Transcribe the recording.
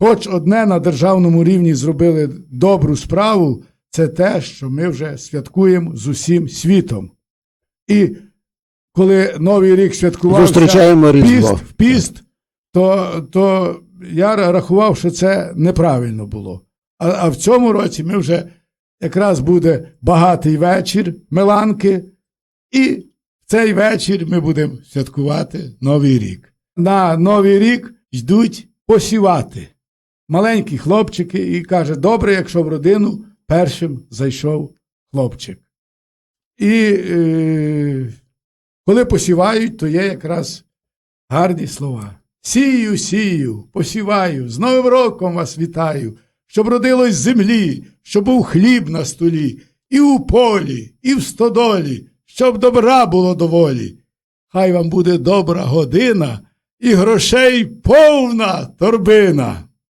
хоч одне на державному рівні зробили добру справу, це те, що ми вже святкуємо з усім світом. І коли Новий рік святкувався Зустрічаємо піст, в піст, то, то я рахував, що це неправильно було. А, а в цьому році ми вже якраз буде багатий вечір Меланки, і в цей вечір ми будемо святкувати Новий рік. На Новий рік йдуть посівати. Маленькі хлопчики і каже, добре, якщо в родину першим зайшов хлопчик. І е, коли посівають, то є якраз гарні слова. Сію, сію, посіваю, з Новим роком вас вітаю, щоб родилось землі, щоб був хліб на столі, і у полі, і в стодолі, щоб добра було доволі. Хай вам буде добра година і грошей повна торбина.